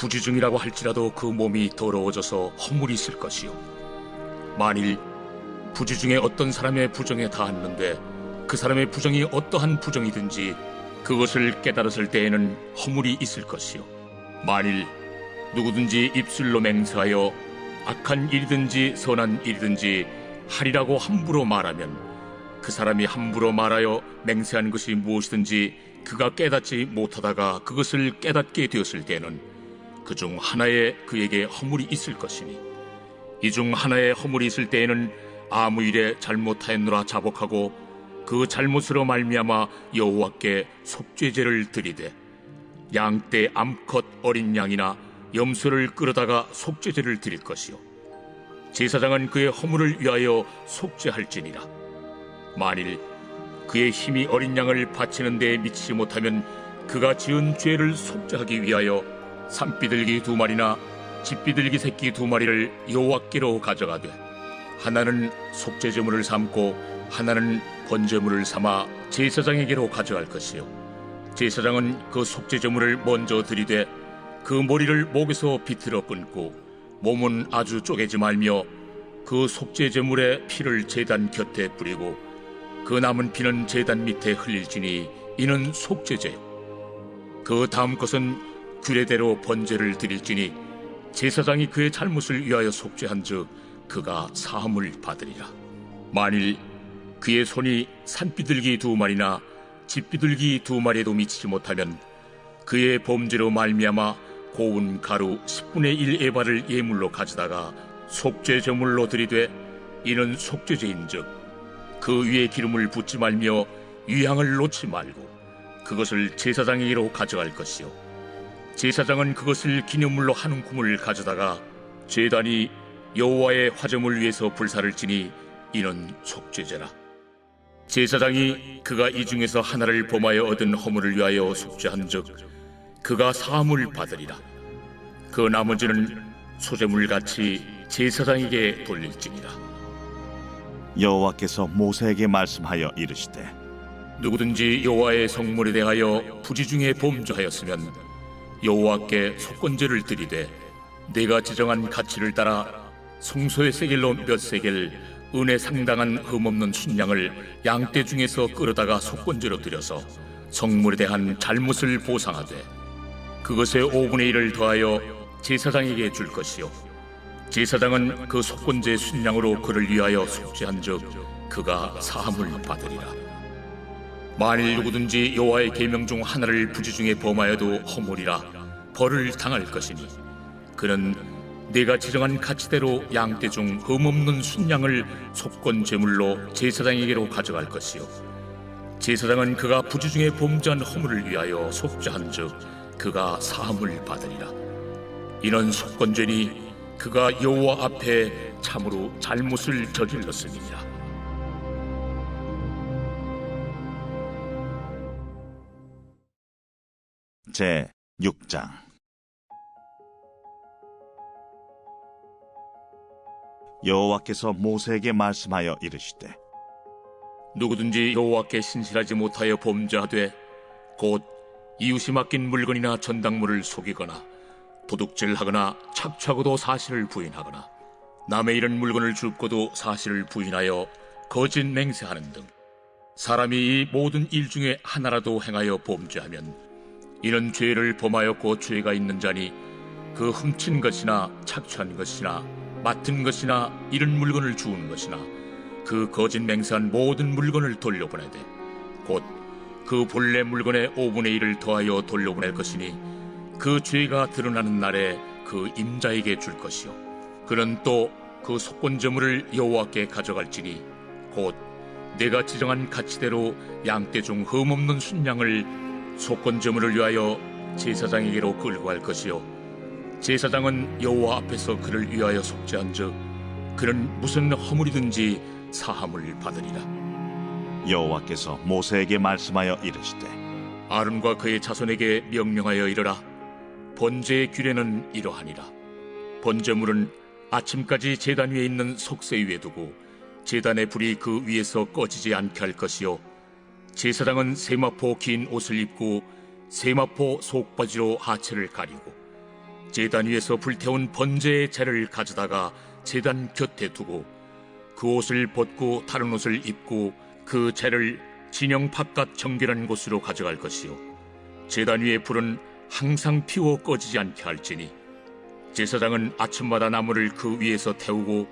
부지중이라고 할지라도 그 몸이 더러워져서 허물이 있을 것이요. 만일 부지 중에 어떤 사람의 부정에 닿았는데 그 사람의 부정이 어떠한 부정이든지 그것을 깨달았을 때에는 허물이 있을 것이요. 만일 누구든지 입술로 맹세하여 악한 일이든지 선한 일이든지 하리라고 함부로 말하면 그 사람이 함부로 말하여 맹세한 것이 무엇이든지 그가 깨닫지 못하다가 그것을 깨닫게 되었을 때는 그 중 하나에 그에게 허물이 있을 것이니 이 중 하나의 허물이 있을 때에는 아무 일에 잘못하였노라 자복하고 그 잘못으로 말미암아 여호와께 속죄제를 드리되 양 떼 암컷 어린 양이나 염소를 끌어다가 속죄제를 드릴 것이요 제사장은 그의 허물을 위하여 속죄할지니라. 만일 그의 힘이 어린 양을 바치는 데에 미치지 못하면 그가 지은 죄를 속죄하기 위하여 산비둘기 두 마리나 집비둘기 새끼 두 마리를 여호와께로 가져가되 하나는 속죄제물을 삼고 하나는 번제물을 삼아 제사장에게로 가져갈 것이요. 제사장은 그 속죄제물을 먼저 드리되 그 머리를 목에서 비틀어 끊고 몸은 아주 쪼개지 말며 그 속죄제물의 피를 제단 곁에 뿌리고 그 남은 피는 제단 밑에 흘릴지니 이는 속죄제요. 그 다음 것은 규례대로 번제를 드릴지니 제사장이 그의 잘못을 위하여 속죄한즉 그가 사함을 받으리라. 만일 그의 손이 산비둘기 두 마리나 집비둘기 두 마리에도 미치지 못하면 그의 범죄로 말미암아 고운 가루 10분의 1 에바를 예물로 가져다가 속죄 제물로 드리되 이는 속죄제인즉 그 위에 기름을 붓지 말며 유향을 놓지 말고 그것을 제사장에게로 가져갈 것이요 제사장은 그것을 기념물로 한 움큼을 가져다가 제단이 여호와의 화점을 위해서 불사를 지니 이는 속죄제라. 제사장이 그가 이 중에서 하나를 범하여 얻은 허물을 위하여 속죄한즉 그가 사함을 받으리라. 그 나머지는 소재물 같이 제사장에게 돌릴지니라. 여호와께서 모세에게 말씀하여 이르시되 누구든지 여호와의 성물에 대하여 부지 중에 범죄하였으면 여호와께 속건제를 드리되 내가 지정한 가치를 따라 성소의 세겔로 몇 세겔 은혜 상당한 흠없는 순양을 양떼 중에서 끌어다가 속건제로 드려서 성물에 대한 잘못을 보상하되 그것의 5분의 1을 더하여 제사장에게 줄 것이요. 제사장은 그 속건제 순양으로 그를 위하여 속죄한 즉 그가 사함을 받으리라 만일 누구든지 여호와의 계명 중 하나를 부지 중에 범하여도 허물이라 벌을 당할 것이니 그는 내가 지정한 가치대로 양떼 중 흠없는 순양을 속건 제물로 제사장에게로 가져갈 것이요. 제사장은 그가 부지 중에 범죄한 허물을 위하여 속죄한즉 그가 사함을 받으리라. 이는 속건죄니 그가 여호와 앞에 참으로 잘못을 저질렀음이니라 제 6장. 여호와께서 모세에게 말씀하여 이르시되 누구든지 여호와께 신실하지 못하여 범죄하되 곧 이웃이 맡긴 물건이나 전당물을 속이거나 도둑질하거나 착취하고도 사실을 부인하거나 남의 잃은 물건을 줍고도 사실을 부인하여 거짓 맹세하는 등 사람이 이 모든 일 중에 하나라도 행하여 범죄하면 이는 죄를 범하였고 죄가 있는 자니 그 훔친 것이나 착취한 것이나 맡은 것이나 잃은 물건을 주우는 것이나 그 거짓 맹세한 모든 물건을 돌려보내되 곧 그 본래 물건의 5분의 1을 더하여 돌려보낼 것이니 그 죄가 드러나는 날에 그 임자에게 줄 것이요. 그는 또 그 속건제물을 여호와께 가져갈지니 곧 내가 지정한 가치대로 양떼 중 흠없는 순양을 속건제물을 위하여 제사장에게로 끌고 갈 것이요 제사장은 여호와 앞에서 그를 위하여 속죄한즉 그는 무슨 허물이든지 사함을 받으리라. 여호와께서 모세에게 말씀하여 이르시되 아론과 그의 자손에게 명령하여 이르라. 번제의 규례는 이러하니라. 번제물은 아침까지 제단 위에 있는 속세 위에 두고 제단의 불이 그 위에서 꺼지지 않게 할 것이요. 제사장은 세마포 긴 옷을 입고 세마포 속바지로 하체를 가리고 제단 위에서 불태운 번제의 재를 가져다가 제단 곁에 두고 그 옷을 벗고 다른 옷을 입고 그 재를 진영 바깥 정결한 곳으로 가져갈 것이요. 제단 위의 불은 항상 피워 꺼지지 않게 할지니 제사장은 아침마다 나무를 그 위에서 태우고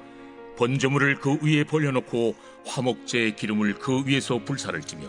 번제물을 그 위에 벌려놓고 화목제의 기름을 그 위에서 불사를 지며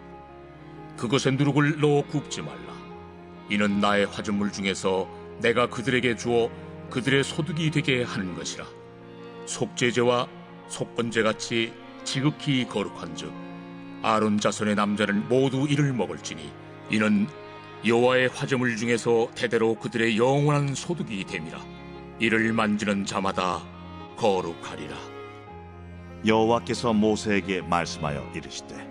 그것에 누룩을 넣어 굽지 말라. 이는 나의 화전물 중에서 내가 그들에게 주어 그들의 소득이 되게 하는 것이라. 속죄제와 속번제 같이 지극히 거룩한즉 아론 자손의 남자는 모두 이를 먹을지니 이는 여호와의 화제물 중에서 대대로 그들의 영원한 소득이 됨이라. 이를 만지는 자마다 거룩하리라. 여호와께서 모세에게 말씀하여 이르시되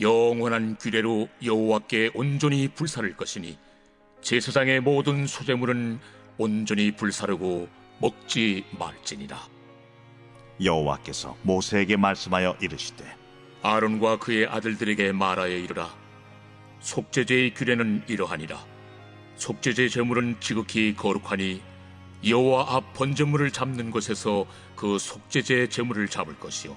영원한 규례로 여호와께 온전히 불사를 것이니 제사장의 모든 소재물은 온전히 불사르고 먹지 말지니라. 여호와께서 모세에게 말씀하여 이르시되 아론과 그의 아들들에게 말하여 이르라. 속죄제의 규례는 이러하니라. 속죄제 제물은 지극히 거룩하니 여호와 앞 번제물을 잡는 곳에서 그 속죄제 제물을 잡을 것이요.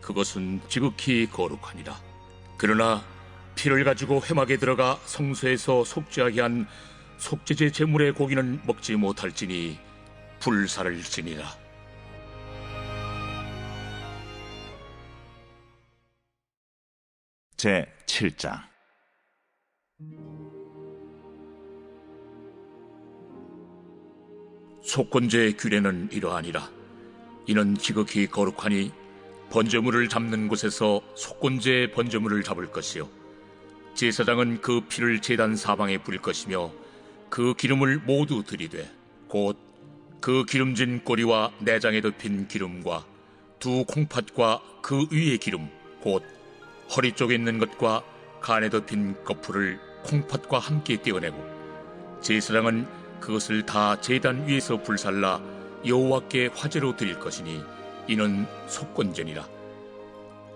그것은 지극히 거룩하니라. 그러나 피를 가지고 회막에 들어가 성소에서 속죄하게 한 속죄제 제물의 고기는 먹지 못할지니 불사를 지니라. 제 7장. 속건제의 규례는 이러하니라. 이는 지극히 거룩하니 번제물을 잡는 곳에서 속건제의 번제물을 잡을 것이요. 제사장은 그 피를 제단 사방에 뿌릴 것이며 그 기름을 모두 들이되 곧 그 기름진 꼬리와 내장에 덮인 기름과 두 콩팥과 그 위의 기름 곧 허리 쪽에 있는 것과 간에 덮인 거풀을 콩팥과 함께 떼어내고 제사장은 그것을 다 제단 위에서 불살라 여호와께 화제로 드릴 것이니 이는 속건전이라.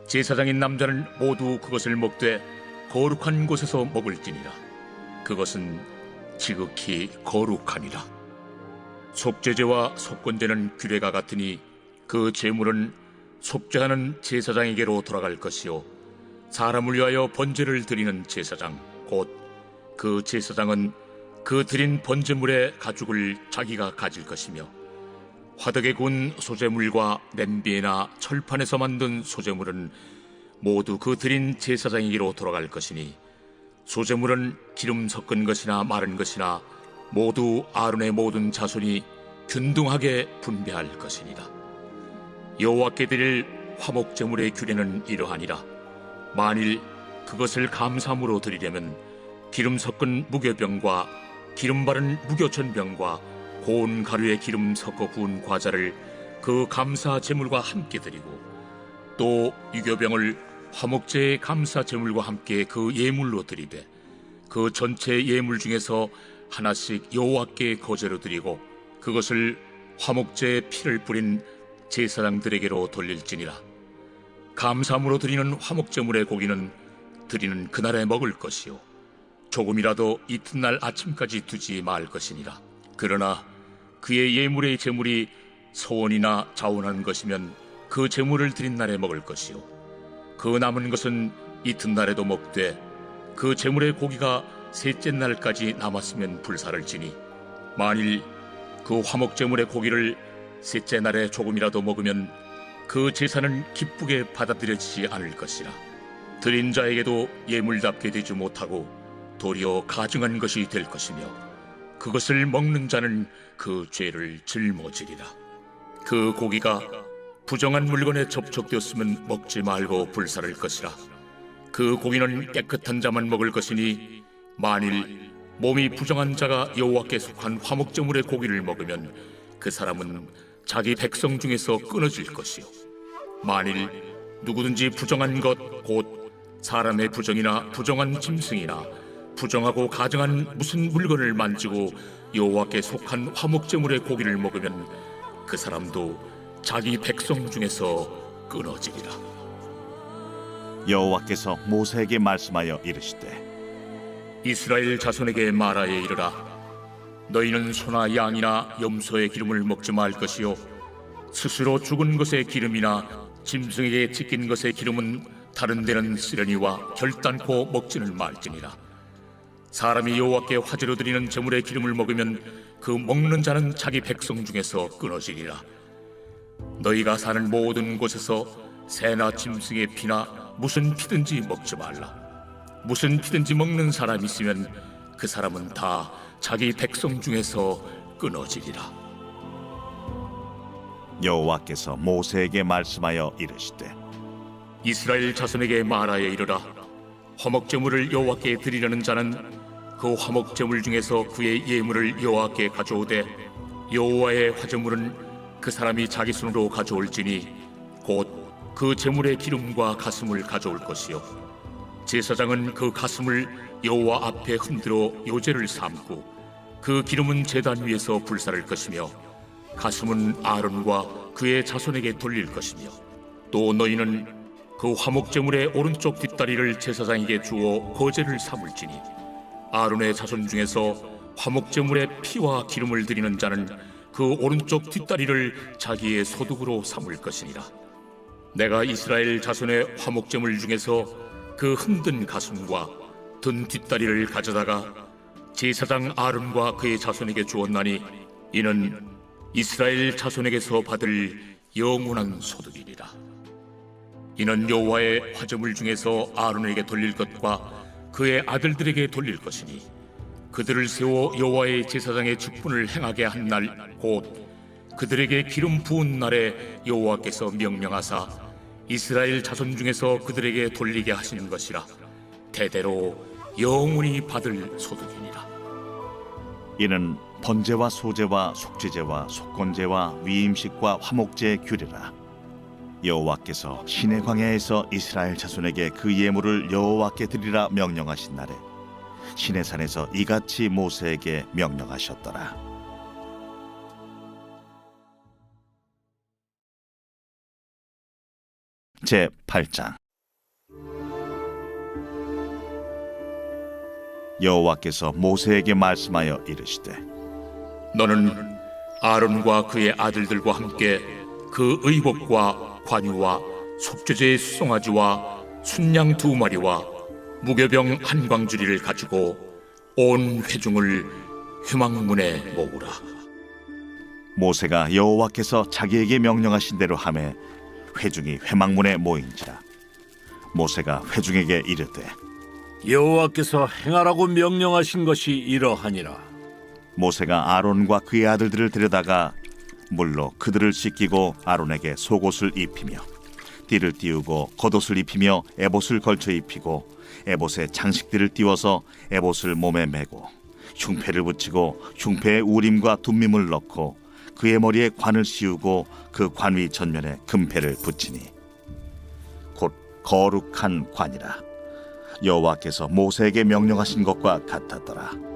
제사장인 남자는 모두 그것을 먹되 거룩한 곳에서 먹을지니라. 그것은 지극히 거룩하니라. 속죄제와 속건제는 규례가 같으니 그 제물은 속죄하는 제사장에게로 돌아갈 것이요. 사람을 위하여 번제를 드리는 제사장 곧 그 제사장은 그 드린 번제물의 가죽을 자기가 가질 것이며 화덕에 구운 소재물과 냄비나 철판에서 만든 소재물은 모두 그 드린 제사장에게로 돌아갈 것이니 소재물은 기름 섞은 것이나 마른 것이나 모두 아론의 모든 자손이 균등하게 분배할 것이니라. 여호와께 드릴 화목 제물의 규례는 이러하니라. 만일 그것을 감사함으로 드리려면 기름 섞은 무교병과 기름 바른 무교전병과 고운 가루에 기름 섞어 구운 과자를 그 감사 제물과 함께 드리고 또 유교병을 화목제의 감사 제물과 함께 그 예물로 드리되 그 전체 예물 중에서 하나씩 여호와께 거제로 드리고 그것을 화목제의 피를 뿌린 제사장들에게로 돌릴지니라. 감사함으로 드리는 화목제물의 고기는 드리는 그날에 먹을 것이요. 조금이라도 이튿날 아침까지 두지 말 것이니라. 그러나 그의 예물의 제물이 소원이나 자원한 것이면 그 제물을 드린 날에 먹을 것이요. 그 남은 것은 이튿날에도 먹되 그 제물의 고기가 셋째 날까지 남았으면 불사를 지니 만일 그 화목 제물의 고기를 셋째 날에 조금이라도 먹으면 그 제사는 기쁘게 받아들여지지 않을 것이라. 드린 자에게도 예물답게 되지 못하고 도리어 가증한 것이 될 것이며 그것을 먹는 자는 그 죄를 짊어지리라. 그 고기가 부정한 물건에 접촉되었으면 먹지 말고 불사를 것이라. 그 고기는 깨끗한 자만 먹을 것이니 만일 몸이 부정한 자가 여호와께 속한 화목제물의 고기를 먹으면 그 사람은 자기 백성 중에서 끊어질 것이요. 만일 누구든지 부정한 것 곧 사람의 부정이나 부정한 짐승이나 부정하고 가증한 무슨 물건을 만지고 여호와께 속한 화목제물의 고기를 먹으면 그 사람도 자기 백성 중에서 끊어지리라. 여호와께서 모세에게 말씀하여 이르시되 이스라엘 자손에게 말하여 이르라. 너희는 소나 양이나 염소의 기름을 먹지 말 것이요 스스로 죽은 것의 기름이나 짐승에게 찢긴 것의 기름은 다른 데는 쓰려니와 결단코 먹지는 말지니라. 사람이 여호와께 화제로 드리는 제물의 기름을 먹으면 그 먹는 자는 자기 백성 중에서 끊어지리라. 너희가 사는 모든 곳에서 새나 짐승의 피나 무슨 피든지 먹지 말라. 무슨 피든지 먹는 사람 있으면 그 사람은 다 자기 백성 중에서 끊어지리라. 여호와께서 모세에게 말씀하여 이르시되 이스라엘 자손에게 말하여 이르라. 화목제물을 여호와께 드리려는 자는 그 화목 제물 중에서 그의 예물을 여호와께 가져오되 여호와의 화제물은 그 사람이 자기 손으로 가져올지니 곧 그 제물의 기름과 가슴을 가져올 것이요. 제사장은 그 가슴을 여호와 앞에 흔들어 요제를 삼고 그 기름은 제단 위에서 불사를 것이며 가슴은 아론과 그의 자손에게 돌릴 것이며 또 너희는 그 화목제물의 오른쪽 뒷다리를 제사장에게 주어 거제를 삼을지니 아론의 자손 중에서 화목제물의 피와 기름을 드리는 자는 그 오른쪽 뒷다리를 자기의 소득으로 삼을 것이니라 내가 이스라엘 자손의 화목제물 중에서 그 흔든 가슴과 든 뒷다리를 가져다가 제사장 아론과 그의 자손에게 주었나니 이는 이스라엘 자손에게서 받을 영원한 소득이니라. 이는 여호와의 화제물 중에서 아론에게 돌릴 것과 그의 아들들에게 돌릴 것이니 그들을 세워 여호와의 제사장의 직분을 행하게 한 날 곧 그들에게 기름 부은 날에 여호와께서 명령하사 이스라엘 자손 중에서 그들에게 돌리게 하시는 것이라 대대로 영원히 받을 소득이니라. 이는 번제와 소제와 속죄제와 속건제와 위임식과 화목제의 규례라 여호와께서 신의 광야에서 이스라엘 자손에게 그 예물을 여호와께 드리라 명령하신 날에 신의 산에서 이같이 모세에게 명령하셨더라. 제 8장. 여호와께서 모세에게 말씀하여 이르시되 너는 아론과 그의 아들들과 함께 그 의복과 관유와 속죄제의 수송아지와 순양 두 마리와 무교병 한 광주리를 가지고 온 회중을 휴망문에 모으라. 모세가 여호와께서 자기에게 명령하신 대로 하매 회중이 회막문에 모인지라 모세가 회중에게 이르되 여호와께서 행하라고 명령하신 것이 이러하니라. 모세가 아론과 그의 아들들을 데려다가 물로 그들을 씻기고 아론에게 속옷을 입히며 띠를 띄우고 겉옷을 입히며 에봇을 걸쳐 입히고 에봇에 장식들을 띄워서 에봇을 몸에 메고 흉패를 붙이고 흉패에 우림과 둠밈을 넣고 그의 머리에 관을 씌우고 그 관위 전면에 금패를 붙이니 곧 거룩한 관이라. 여호와께서 모세에게 명령하신 것과 같았더라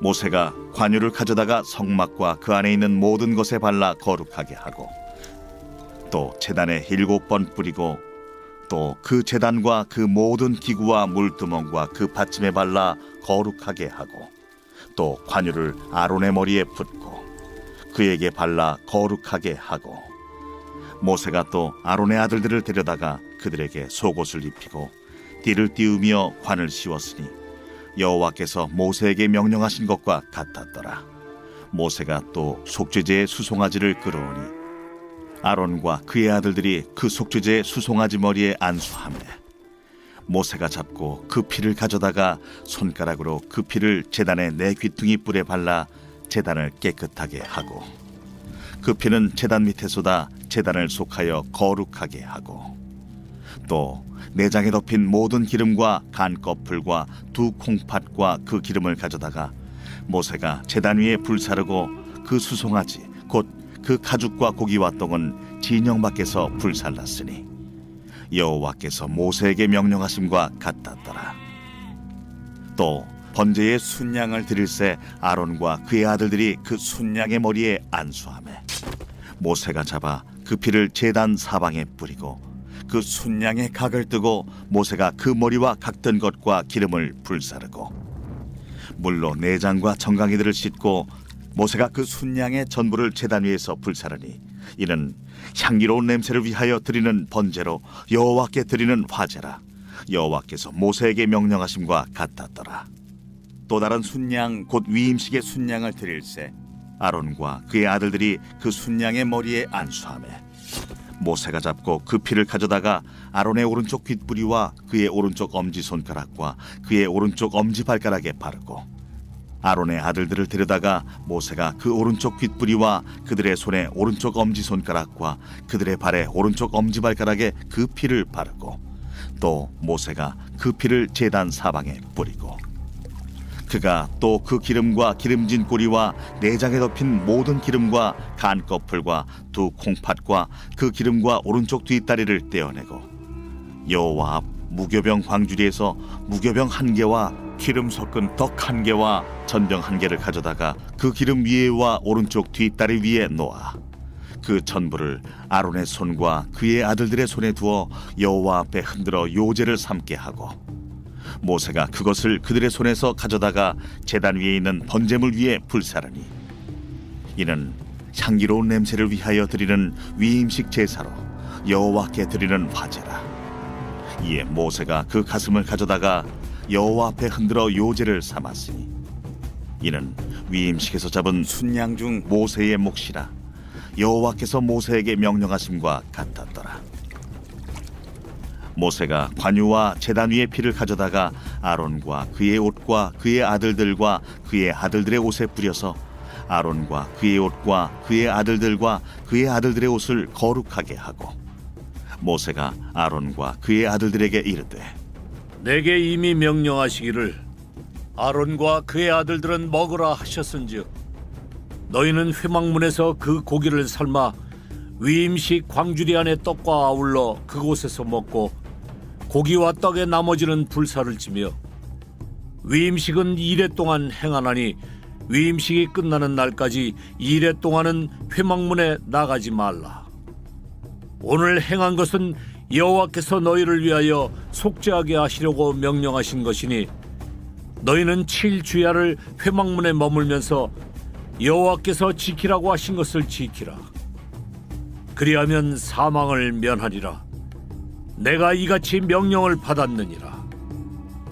모세가 관유를 가져다가 성막과 그 안에 있는 모든 것에 발라 거룩하게 하고 또 제단에 일곱 번 뿌리고 또그 제단과 그 모든 기구와 물두멍과 그 받침에 발라 거룩하게 하고 또 관유를 아론의 머리에 붓고 그에게 발라 거룩하게 하고 모세가 또 아론의 아들들을 데려다가 그들에게 속옷을 입히고 띠를 띄우며 관을 씌웠으니 여호와께서 모세에게 명령하신 것과 같았더라. 모세가 또 속죄제의 수송아지를 끌어오니 아론과 그의 아들들이 그 속죄제의 수송아지 머리에 안수하매 모세가 잡고 그 피를 가져다가 손가락으로 그 피를 제단의 네 귀퉁이 뿔에 발라 제단을 깨끗하게 하고 그 피는 제단 밑에 쏟아 제단을 속하여 거룩하게 하고 또 내장에 덮인 모든 기름과 간 거풀과 두 콩팥과 그 기름을 가져다가 모세가 제단 위에 불사르고 그 수송아지 곧 그 가죽과 고기와 똥은 진영 밖에서 불살랐으니 여호와께서 모세에게 명령하심과 같았더라. 또 번제의 순양을 드릴새 아론과 그의 아들들이 그 순양의 머리에 안수하매 모세가 잡아 그 피를 제단 사방에 뿌리고 그 순양의 각을 뜨고 모세가 그 머리와 각든 것과 기름을 불사르고 물로 내장과 정강이들을 씻고 모세가 그 순양의 전부를 제단 위에서 불사르니 이는 향기로운 냄새를 위하여 드리는 번제로 여호와께 드리는 화제라. 여호와께서 모세에게 명령하심과 같았더라. 또 다른 순양 곧 위임식의 순양을 드릴새 아론과 그의 아들들이 그 순양의 머리에 안수하매 모세가 잡고 그 피를 가져다가 아론의 오른쪽 귓부리와 그의 오른쪽 엄지 손가락과 그의 오른쪽 엄지 발가락에 바르고 아론의 아들들을 데려다가 모세가 그 오른쪽 귓부리와 그들의 손에 오른쪽 엄지 손가락과 그들의 발에 오른쪽 엄지 발가락에 그 피를 바르고 또 모세가 그 피를 제단 사방에 뿌리고 그가 또 그 기름과 기름진 꼬리와 내장에 덮인 모든 기름과 간 거풀과 두 콩팥과 그 기름과 오른쪽 뒷다리를 떼어내고 여호와 앞 무교병 광주리에서 무교병 한 개와 기름 섞은 떡한 개와 전병 한 개를 가져다가 그 기름 위에와 오른쪽 뒷다리 위에 놓아 그 전부를 아론의 손과 그의 아들들의 손에 두어 여호와 앞에 흔들어 요제를 삼게 하고 모세가 그것을 그들의 손에서 가져다가 제단 위에 있는 번제물 위에 불사르니 이는 향기로운 냄새를 위하여 드리는 위임식 제사로 여호와께 드리는 화제라. 이에 모세가 그 가슴을 가져다가 여호와 앞에 흔들어 요제를 삼았으니 이는 위임식에서 잡은 순양 중 모세의 몫이라. 여호와께서 모세에게 명령하심과 같았더라 모세가 관유와 제단 위의 피를 가져다가 아론과 그의 옷과 그의 아들들과 그의 아들들의 옷에 뿌려서 아론과 그의 옷과 그의 아들들과 그의 아들들의 옷을 거룩하게 하고 모세가 아론과 그의 아들들에게 이르되 내게 이미 명령하시기를 아론과 그의 아들들은 먹으라 하셨은즉 너희는 회막문에서 그 고기를 삶아 위임식 광주리 안의 떡과 아울러 그곳에서 먹고 고기와 떡의 나머지는 불사를 지며 위임식은 이래 동안 행하나니 위임식이 끝나는 날까지 이래 동안은 회막문에 나가지 말라. 오늘 행한 것은 여호와께서 너희를 위하여 속죄하게 하시려고 명령하신 것이니 너희는 칠 주야를 회막문에 머물면서 여호와께서 지키라고 하신 것을 지키라. 그리하면 사망을 면하리라. 내가 이같이 명령을 받았느니라.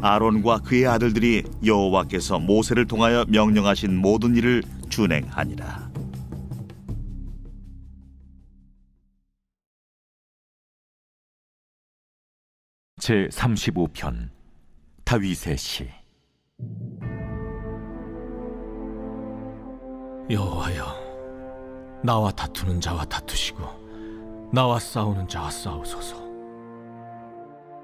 아론과 그의 아들들이 여호와께서 모세를 통하여 명령하신 모든 일을 준행하니라 제 35편 다윗의 시 여호와여, 나와 다투는 자와 다투시고 나와 싸우는 자와 싸우소서.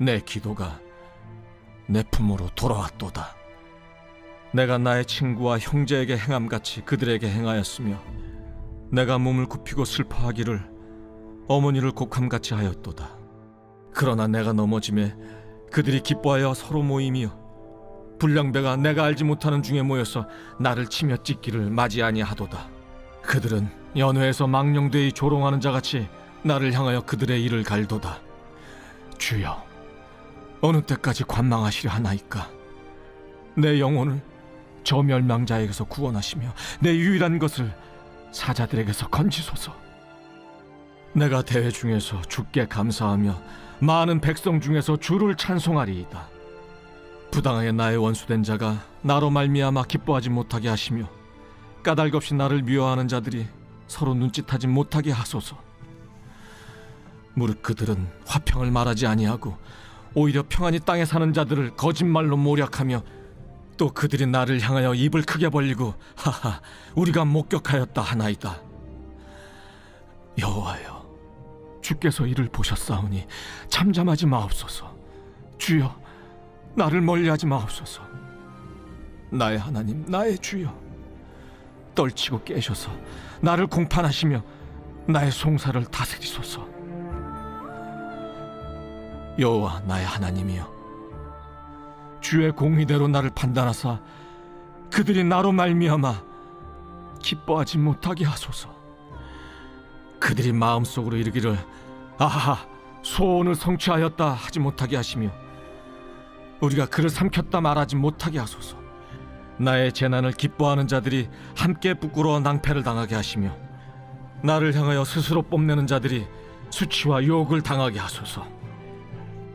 내 기도가 내 품으로 돌아왔도다. 내가 나의 친구와 형제에게 행함같이 그들에게 행하였으며 내가 몸을 굽히고 슬퍼하기를 어머니를 곡함같이 하였도다. 그러나 내가 넘어짐에 그들이 기뻐하여 서로 모이며 불량배가 내가 알지 못하는 중에 모여서 나를 치며 찢기를 맞이 아니하도다. 그들은 연회에서 망령되이 조롱하는 자같이 나를 향하여 그들의 일을 갈도다. 주여, 어느 때까지 관망하시려 하나이까? 내 영혼을 저 멸망자에게서 구원하시며 내 유일한 것을 사자들에게서 건지소서. 내가 대회 중에서 주께 감사하며 많은 백성 중에서 주를 찬송하리이다. 부당하게 나의 원수된 자가 나로 말미암아 기뻐하지 못하게 하시며 까닭없이 나를 미워하는 자들이 서로 눈짓하지 못하게 하소서. 무릇 그들은 화평을 말하지 아니하고 오히려 평안히 땅에 사는 자들을 거짓말로 모략하며 또 그들이 나를 향하여 입을 크게 벌리고 하하 우리가 목격하였다 하나이다. 여호와여 주께서 이를 보셨사오니 잠잠하지 마옵소서. 주여 나를 멀리하지 마옵소서. 나의 하나님, 나의 주여, 떨치고 깨셔서 나를 공판하시며 나의 송사를 다스리소서. 여호와 나의 하나님이여, 주의 공의대로 나를 판단하사 그들이 나로 말미암아 기뻐하지 못하게 하소서. 그들이 마음속으로 이르기를 아하 소원을 성취하였다 하지 못하게 하시며 우리가 그를 삼켰다 말하지 못하게 하소서. 나의 재난을 기뻐하는 자들이 함께 부끄러워 낭패를 당하게 하시며 나를 향하여 스스로 뽐내는 자들이 수치와 욕을 당하게 하소서.